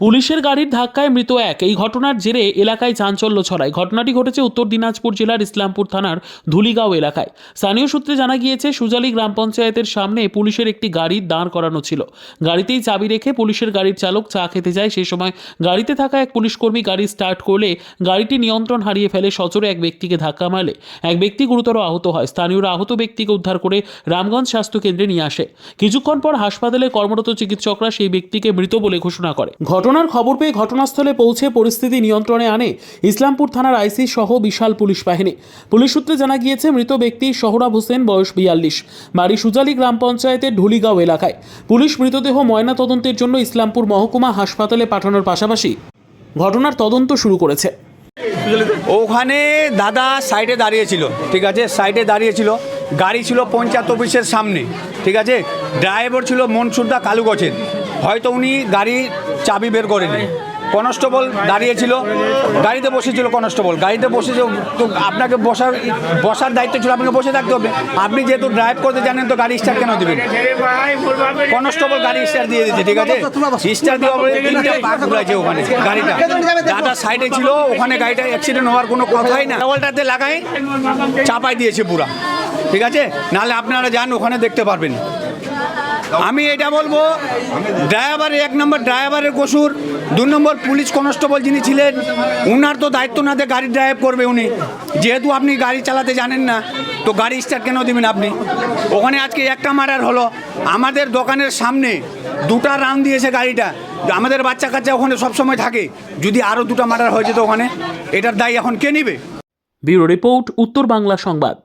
পুলিশের গাড়ির ধাক্কায় মৃত এক। এই ঘটনার জেরে এলাকায় চাঞ্চল্য ছড়ায়। ঘটনাটি ঘটেছে উত্তর দিনাজপুর জেলার ইসলামপুর থানার ধুলিগাঁও এলাকায়। স্থানীয় সূত্রে জানা গিয়েছে, সুজালি গ্রাম পঞ্চায়েতের সামনে পুলিশের একটি গাড়ি দাঁড় করানো ছিল। গাড়িতেই চাবি রেখে পুলিশের গাড়ির চালক চা খেতে যায়। সেই সময় গাড়িতে থাকা এক পুলিশকর্মী গাড়ি স্টার্ট করলে গাড়িটি নিয়ন্ত্রণ হারিয়ে ফেলে, সচরে এক ব্যক্তিকে ধাক্কা মারলে। এক ব্যক্তি গুরুতর আহত হয়। স্থানীয়রা আহত ব্যক্তিকে উদ্ধার করে রামগঞ্জ স্বাস্থ্য কেন্দ্রে নিয়ে আসে। কিছুক্ষণ পর হাসপাতালে কর্মরত চিকিৎসকরা সেই ব্যক্তিকে মৃত বলে ঘোষণা করে। ঘটনার খবর পেয়ে ঘটনাস্থলে পৌঁছে পরিস্থিতি নিয়ন্ত্রণে আনে ইসলামপুর থানার আইসি সহ বিশাল পুলিশ বাহিনী। পুলিশ সূত্রে জানা গিয়েছে, মৃত ব্যক্তি সোহরাব হোসেন, বয়স বিয়াল্লিশ, বাড়ি সুজালি গ্রাম পঞ্চায়েতের ঢুলিগাঁও এলাকায়। পুলিশ মৃতদেহ ময়না তদন্তের জন্য ইসলামপুর মহকুমা হাসপাতালে পাঠানোর পাশাপাশি ঘটনার তদন্ত শুরু করেছে। ওখানে দাদা সাইডে দাঁড়িয়েছিল, ঠিক আছে? সাইডে দাঁড়িয়েছিল। গাড়ি ছিল পঞ্চায়েত অফিসের সামনে, ঠিক আছে? ড্রাইভার ছিল মনসুরদা কালুগছের। হয়তো উনি গাড়ি চাবি বের করেনি। কনস্টেবল দাঁড়িয়েছিল, গাড়িতে বসেছিল কনস্টেবল, গাড়িতে বসে তো আপনাকে বসার বসার দায়িত্ব ছিল, আপনাকে বসে থাকতে হবে। আপনি যেহেতু ড্রাইভ করতে জানেন তো গাড়ি স্টার্ট কেন দেবেন? কনস্টেবল গাড়ি স্টার্ট দিয়ে দিচ্ছে ঠিক আছে? স্টার্ট পরে তিনটে পাক ঘুরাইছে ওখানে গাড়িটা। দাদা সাইডে ছিল, ওখানে গাড়িটা অ্যাক্সিডেন্ট হওয়ার কোনো কথাই না। ডবলটাতে লাগাই চাপাই দিয়েছে পুরা, ঠিক আছে? নাহলে আপনারা যান, ওখানে দেখতে পারবেন। আমি এটা বলব, ড্রাইভারের এক নম্বর ড্রাইভারের কসুর, দু নম্বর পুলিশ কনস্টেবল যিনি ছিলেন, উনার তো দায়িত্ব না দিয়ে গাড়ি ড্রাইভ করবে উনি। যেহেতু আপনি গাড়ি চালাতে জানেন না, তো গাড়ি স্টার্ট কেন দেবেন আপনি? ওখানে আজকে একটা মার্ডার হলো। আমাদের দোকানের সামনে দুটা রাউন্ড দিয়েছে গাড়িটা। আমাদের বাচ্চা কাচ্চা ওখানে সবসময় থাকে। যদি আরও দুটো মার্ডার হয়ে যেত ওখানে, এটার দায় এখন কে নিবে? ব্যুরো রিপোর্ট, উত্তর বাংলা সংবাদ।